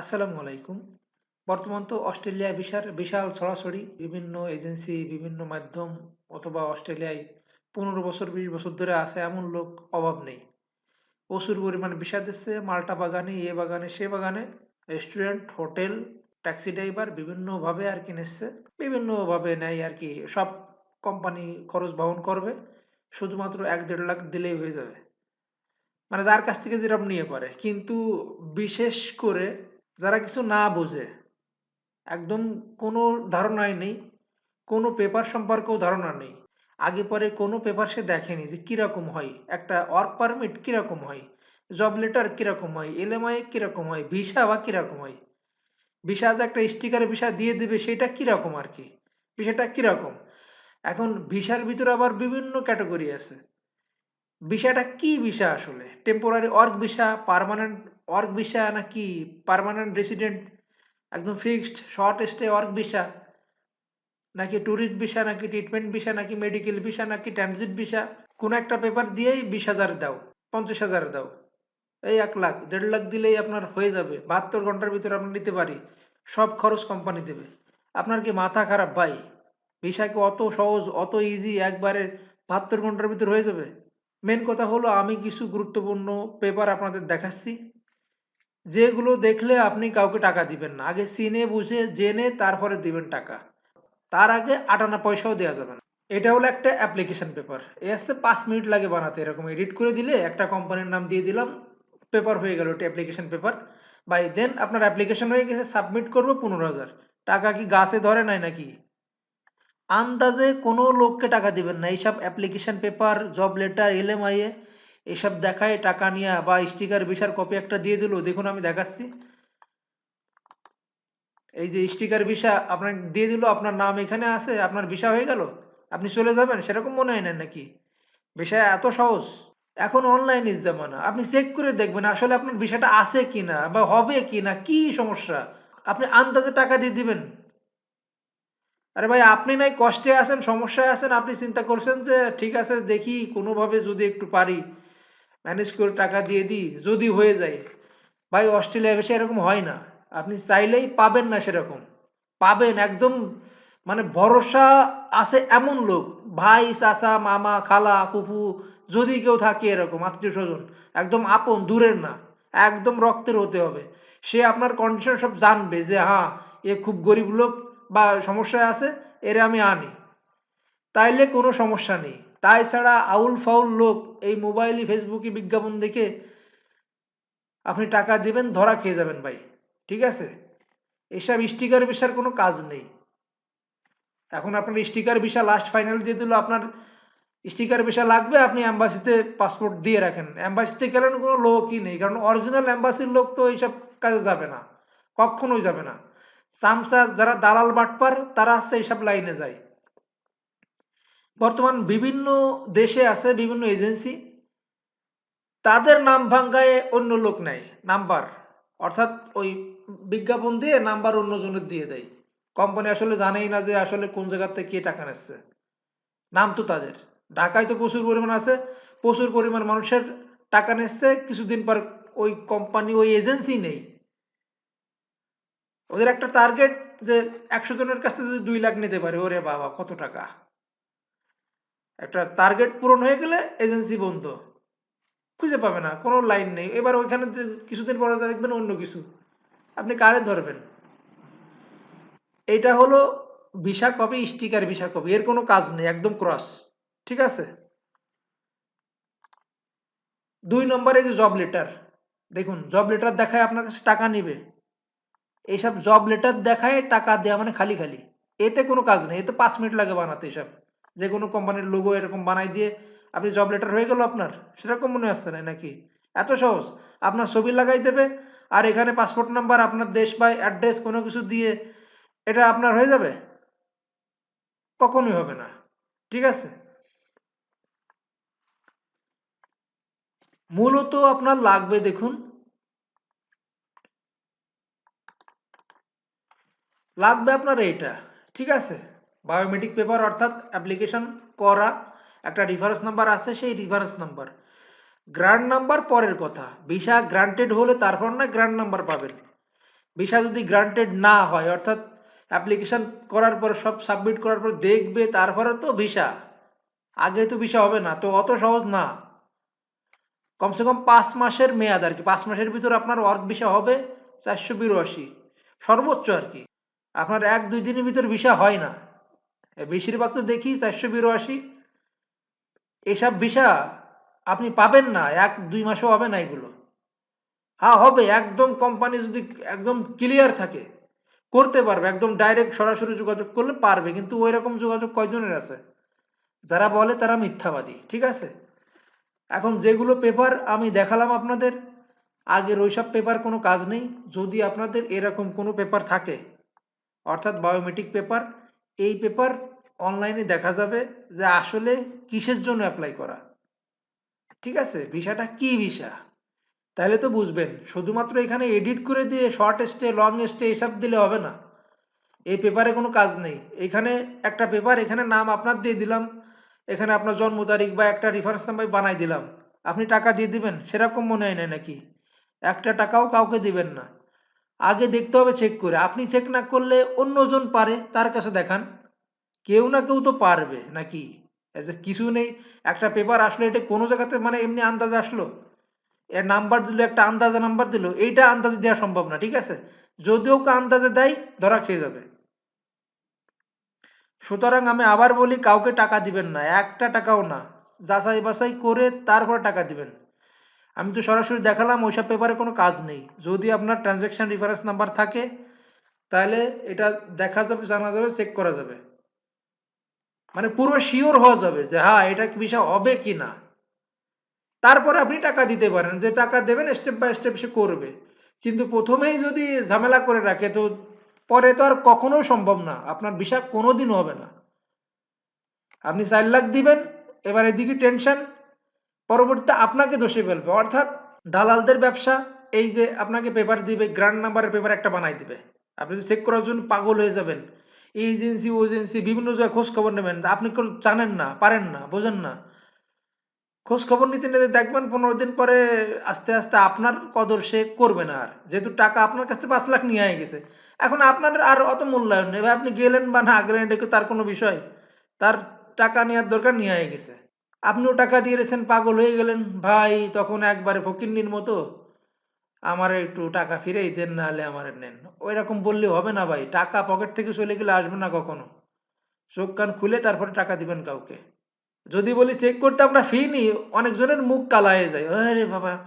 আসসালামু আলাইকুম। বর্তমান তো অস্ট্রেলিয়া বিশাল বিশাল ছড়াছড়ি বিভিন্ন এজেন্সি, বিভিন্ন মাধ্যম অথবা অস্ট্রেলিয়ায় পনেরো বছর, বিশ বছর ধরে আছে এমন লোক অভাব নেই। প্রচুর পরিমাণ ভিসা দিচ্ছে মাল্টা বাগানে, এ বাগানে, সে বাগানে। রেস্টুরেন্ট, হোটেল, ট্যাক্সি ড্রাইভার বিভিন্নভাবে আর কি নিচ্ছে বিভিন্নভাবে নেয় আর কি, সব কোম্পানি খরচ বহন করবে, শুধুমাত্র এক দেড় লাখ দিলেই হয়ে যাবে। মানে যার কাছ থেকে যেরকম নিয়ে পারে কিন্তু বিশেষ করে যারা কিছু না বোঝে, একদম কোনো ধারণাই নেই, কোনো পেপার সম্পর্কেও ধারণা নেই। আগে পরে কোনো পেপার সে দেখেনি যে কীরকম হয়, একটা ওয়ার্ক পারমিট কীরকম হয় জব লেটার কীরকম হয় এলএমআই কীরকম হয় ভিসা বা কীরকম হয়। ভিসা যে একটা স্টিকার ভিসা দিয়ে দেবে, সেটা কীরকম আর কি? বিষয়টা কীরকম? এখন ভিসার ভিতরে আবার বিভিন্ন ক্যাটাগরি আছে। ভিসাটা কি ভিসা আসলে? Temporary work visa permanent work visa নাকি পার্মানেন্ট রেসিডেন্ট একদম fixed short stay work visa নাকি ট্যুরিস্ট ভিসা নাকি ট্রিটমেন্ট ভিসা নাকি মেডিকেল ভিসা নাকি ট্রানজিট ভিসা কোনো একটা পেপার দিয়েই বিশ হাজার দাও, পঞ্চাশ হাজার দাও। এই এক লাখ, দেড় লাখ দিলেই আপনার হয়ে যাবে। বাহাত্তর ঘণ্টার ভিতরে আমরা নিতে পারি। সব খরচ কোম্পানি দেবে। আপনার কি মাথা খারাপ ভাই? ভিসা কি অত সহজ, অত ইজি একবারে বাহাত্তর ঘণ্টার ভিতর হয়ে যাবে? মেন কথা হলো আমি কিছু গুরুত্বপূর্ণ পেপার আপনাদের দেখাচ্ছি, যেগুলো দেখলে আপনি কাউকে টাকা দিবেন না। আগে চিনে, বুঝে, জেনে, তারপরে দিবেন টাকা। তার আগে আটানা পয়সাও দেওয়া যাবে না। এটা হলো একটা অ্যাপ্লিকেশন পেপার এ আসছে পাঁচ মিনিট লাগে বানাতে, এরকম এডিট করে দিলে একটা কোম্পানির নাম দিয়ে দিলাম পেপার হয়ে গেল ওটা অ্যাপ্লিকেশন পেপার বাই দেন আপনার অ্যাপ্লিকেশন হয়ে গেছে সাবমিট করব পনেরো হাজার। টাকা কি গাছে ধরে নাই নাকি? আন্দাজে কোনো লোককে টাকা দিবেন না। এইসব application paper job letter LMIA এসব দেখায় টাকা নিয়ে বা স্টিকার ভিসার কপি একটা দিয়ে দিল। দেখুন, আমি দেখাচ্ছি। এই যে স্টিকার ভিসা আপনার দিয়ে দিল, আপনার নাম এখানে আছে, আপনার ভিসা হয়ে গেল, আপনি চলে যাবেন, সেরকম মনে হয় না নাকি? ভিসা এত সহজ। এখন অনলাইন ইজ জামানা। আপনি চেক করে দেখবেন, আসলে আপনার ভিসাটা আছে কিনা বা হবে কিনা, কি সমস্যা? আপনি আন্দাজে টাকা দিয়ে দিবেন। আরে ভাই, আপনি নাই, কষ্টে আছেন, সমস্যায় আছেন, আপনি চিন্তা করছেন যে ঠিক আছে, দেখি কোনোভাবে যদি একটু পারি ম্যানেজ করে টাকা দিয়ে দিই, যদি হয়ে যায়। ভাই, অস্ট্রেলিয়া বেশি এরকম হয় না। আপনি চাইলেই পাবেন না সেরকম। পাবেন, একদম মানে ভরসা আছে এমন লোক। ভাই, চাচা, মামা, খালা, ফুফু, যদি কেউ থাকে এরকম আত্মীয় স্বজন একদম আপন, দূরের না। একদম রক্তের হতে হবে। সে আপনার কন্ডিশন সব জানবে যে হ্যাঁ এ খুব গরিব লোক বা সমস্যায় আছে, এরে আমি আনি। তাইলে কোনো সমস্যা নেই। তাই ছাড়া আউল ফাউল লোক এই মোবাইলে ফেসবুকে বিজ্ঞাপন দেখে আপনি টাকা দিবেন, ধরা খেয়ে যাবেন ভাই। ঠিক আছে? এসব স্টিকার ভিসার কোনো কাজ নেই। এখন আপনার স্টিকার ভিসা লাস্ট ফাইনাল দিয়ে দিল, আপনার স্টিকার ভিসা লাগবে, আপনি অ্যাম্বাসিতে পাসপোর্ট দিয়ে রাখেন। অ্যাম্বাসিতে গেলেন কোনো লোকই নেই, কারণ অরিজিনাল অ্যাম্বাসির লোক তো এইসব কাজে যাবে না কখনোই যাবে না। সামসা যারা দালাল বাটপার, তারা আসছে এইসব লাইনে যায়। বর্তমান বিভিন্ন দেশে আছে, বিভিন্ন এজেন্সি। তাদের নাম ভাঙ্গায় অন্য লোক নেয়, নাম্বার। অর্থাৎ ওই বিজ্ঞাপন দিয়ে নাম্বার অন্যজনের দিয়ে দেয়। কোম্পানি আসলে জানেই না যে আসলে কোন জায়গার থেকে কে টাকা নিচ্ছে। নাম তো তাদের। ঢাকায় তো প্রচুর পরিমাণ আছে। প্রচুর পরিমাণ মানুষের টাকা নিচ্ছে। কিছুদিন পর ওই কোম্পানি, ওই এজেন্সি নেই। ওদের একটা টার্গেট যে একশো জনের কাছে যদি দুই লাখ নিতে পারে, ওরে বাবা, কত টাকা? একটা টার্গেট পূরণ হয়ে গেলে এজেন্সি বন্ধ। খুঁজে পাবে না, কোনো লাইন নেই। এবার ওইখানে যে কিছুদিন পরে দেখবেন অন্য কিছু। আপনি কারে ধরবেন? এটা হলো visa copy sticker visa copy. এর কোনো কাজ নেই, একদম ক্রস ঠিক আছে? দুই নম্বরে যে জব লেটার দেখুন জব লেটার দেখায় আপনার কাছে টাকা নিবে। এইসব জব লেটার দেখায় টাকা দেওয়া মানে খালি খালি। এতে কোনো কাজ নেই, এতে পাঁচ মিনিট লাগে বানাতে এসব। যে কোনো কোম্পানির লোগো এরকম বানাই দিয়ে আপনি জব লেটার হয়ে গেল আপনার, সেরকম মনে আসছে না নাকি? এত সহজ। আপনার ছবি লাগাই দেবে, আর এখানে পাসপোর্ট নাম্বার আপনার দেশ বা অ্যাড্রেস কোনো কিছু দিয়ে এটা আপনার হয়ে যাবে? কখনোই হবে না। ঠিক আছে? মূলত আপনার লাগবে দেখুন লাগবে আপনার এইটা, ঠিক আছে? বায়োমেট্রিক পেপার অর্থাৎ অ্যাপ্লিকেশন করা, একটা রিফারেন্স নাম্বার আছে, সেই রিফারেন্স নাম্বার গ্রান্ট নাম্বার পরের কথা ভিসা গ্রান্টেড হলে তারপর না গ্রান্ট নাম্বার পাবেন। ভিসা যদি গ্রান্টেড না হয়, অর্থাৎ অ্যাপ্লিকেশন করার পর, সব সাবমিট করার পর দেখবে তারপরে তো ভিসা আগে তো ভিসা হবে না, তো অত সহজ না। কমসে কম পাঁচ মাসের মেয়াদ আর কি, পাঁচ মাসের ভিতর আপনার ওয়ার্ক ভিসা হবে চারশো বিরাশি, সর্বোচ্চ আর কি। আপনার এক, দুই দিনের ভিতর ভিসা হয় না। বেশিরভাগ তো দেখি চারশো বিরাশি। এসব ভিসা আপনি পাবেন না, এক, দুই মাসও হবে না এগুলো। হ্যাঁ হবে, একদম কোম্পানি যদি একদম ক্লিয়ার থাকে, করতে পারবে, একদম ডাইরেক্ট সরাসরি যোগাযোগ করলে পারবে, কিন্তু ওই রকম যোগাযোগ কয়জনের আছে? যারা বলে তারা মিথ্যাবাদী, ঠিক আছে? এখন যেগুলো পেপার আমি দেখালাম আপনাদের আগের ওইসব পেপার কোনো কাজ নেই। যদি আপনাদের এরকম কোনো পেপার থাকে অর্থাৎ বায়োমেট্রিক পেপার এই পেপার অনলাইনে দেখা যাবে যে আসলে কিসের জন্য অ্যাপ্লাই করা। ঠিক আছে? ভিসাটা কি ভিসা? তাহলে তো বুঝবেন, শুধুমাত্র এখানে এডিট করে দিয়ে শর্ট স্টে লং স্টে এসব দিলে হবে না। এই পেপারে কোনো কাজ নেই। এখানে একটা পেপার এখানে নাম আপনার দিয়ে দিলাম, এখানে আপনার জন্ম তারিখ বা একটা রেফারেন্স নাম্বার বানাই দিলাম। আপনি টাকা দিয়ে দিবেন, সেরকম মনে হয় না নাকি? একটা টাকাও কাউকে দিবেন না। আগে দেখতে হবে চেক করে। আপনি চেক না করলে অন্যজন পারে, তার কাছে দেখান। কেউ না কেউ তো পারবে, নাকি? কিছু নেই, একটা পেপার আসলো, এটা কোনো জায়গাতে মানে এমনি আন্দাজে আসলো। এর নাম্বার দিল, একটা আন্দাজে নাম্বার দিল, এইটা আন্দাজে দেওয়া সম্ভব না, ঠিক আছে? যদিও আন্দাজে দেয়, ধরা খেয়ে যাবে। সুতরাং আমি আবার বলি, কাউকে টাকা দিবেন না, একটা টাকাও না। যাচাই বাছাই করে তারপর টাকা দিবেন। আমি তো সরাসরি দেখালাম, ওইসব পেপারে কোনো কাজ নেই। যদি আপনার ট্রানজ্যাকশন রেফারেন্স নাম্বার থাকে, তাহলে এটা দেখা যাবে, জানা যাবে চেক করা যাবে। মানে পুরো শিওর হওয়া যাবে যে হ্যাঁ এটা বিষয় হবে কি না? তারপরে আপনি টাকা দিতে পারেন, যে টাকা দেবেন স্টেপ বাই স্টেপ সে করবে। কিন্তু প্রথমেই যদি ঝামেলা করে রাখে, তো পরে তো আর কখনোই সম্ভব না। আপনার বিষয় কোনোদিন হবে না। আপনি চার লাখ দিবেন, এবার এদিকে টেনশন পরবর্তীতে আপনাকে দোষে ফেলবে। অর্থাৎ দালালদের ব্যবসা, এই যে আপনাকে পেপার দিবে গ্রান্ড নাম্বারের পেপার একটা বানাই দিবে। আপনি যদি চেক করার জন্য পাগল হয়ে যাবেন এজেন্সি ও এজেন্সি বিভিন্ন জায়গায় খোঁজ খবর নেবেন, আপনি জানেন না, পারেন না, বোঝেন না। খোঁজ খবর নিতে নিতে দেখবেন পনেরো দিন পরে আস্তে আস্তে আপনার কদর সে করবে না আর। যেহেতু টাকা আপনার কাছ থেকে পাঁচ লাখ নিয়ে হয়ে গেছে। এখন আপনার আর অত মূল্যায়ন নেই। আপনি গেলেন বা না গেলেন, এটা তার কোনো বিষয়? তার টাকা নেওয়ার দরকার নিয়ে হয়ে গেছে। আপনিও টাকা দিয়ে রেছেন, পাগল হয়ে গেলেন। ভাই, তখন একবারে ফকিন্নির মতো। আমার একটু টাকা ফিরেই দেন না হলে আমার নেন। ওই রকম বললে হবে না ভাই, টাকা পকেট থেকে চলে গেলে আসবে না কখনো। চোখ কান খুলে তারপরে টাকা দিবেন কাউকে। যদি বলি চেক করতে আমরা ফি নিই, অনেকজনের মুখ কালা হয়ে যায়। আরে বাবা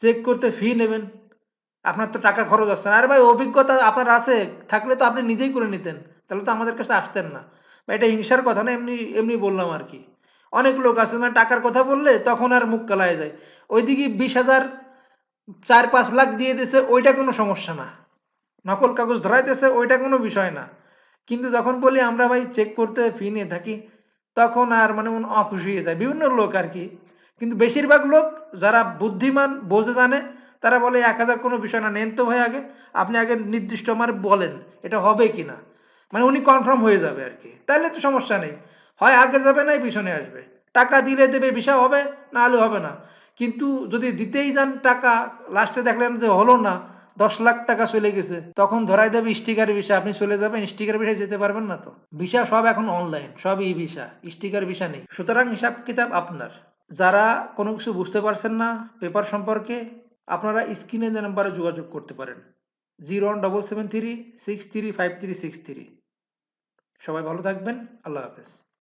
চেক করতে ফি নেবেন। আপনার তো টাকা খরচ আসছে না। আরে ভাই, অভিজ্ঞতা আপনার আছে, থাকলে তো আপনি নিজেই করে নিতেন। তাহলে তো আমাদের কাছে আসতেন না। বা এটা হিংসার কথা না, এমনি এমনি বললাম আর কি। অনেক লোক আছে মানে টাকার কথা বললে তখন আর মুখ কালায় যায়। ওইদিকে বিশ হাজার চার পাঁচ লাখ দিয়ে দিছে, ওইটা কোনো সমস্যা না। নকল কাগজ ধরাইতেছে, ওইটা কোনো বিষয় না। কিন্তু যখন বলি আমরা ভাই চেক করতে ফি নিয়ে থাকি, তখন আর মানে অখুশি হয়ে যায়। বিভিন্ন লোক আর কি। কিন্তু বেশিরভাগ লোক যারা বুদ্ধিমান, বোঝে জানে, তারা বলে এক হাজার কোনো বিষয় না। নেন তো ভাই আগে, আপনি আগে নির্দিষ্ট আমার বলেন, এটা হবে কি না মানে উনি কনফার্ম হয়ে যাবে আর কি। তাহলে তো সমস্যা নেই। হয় আগে যাবে না পিছনে আসবে। টাকা দিলে দেবে বিষয় হবে, না হলে হবে না। কিন্তু যদি দিতেই যান টাকা, লাস্টে দেখলেন যে হলো না, দশ লাখ টাকা চলে গেছে। তখন ধরাই দেবে স্টিকার ভিসা আপনি চলে যাবেন, স্টিকার ভিসা যেতে পারবেন না তো। ভিসা সব এখন অনলাইন সব ই ভিসা স্টিকার ভিসা নেই। সুতরাং হিসাব কিতাব আপনার। যারা কোনো কিছু বুঝতে পারছেন না, পেপার সম্পর্কে, আপনারা স্ক্রিনে যে নাম্বারে যোগাযোগ করতে পারেন। Zero one double seven three, six three, five three, six three. সবাই ভালো থাকবেন, আল্লাহ হাফেজ।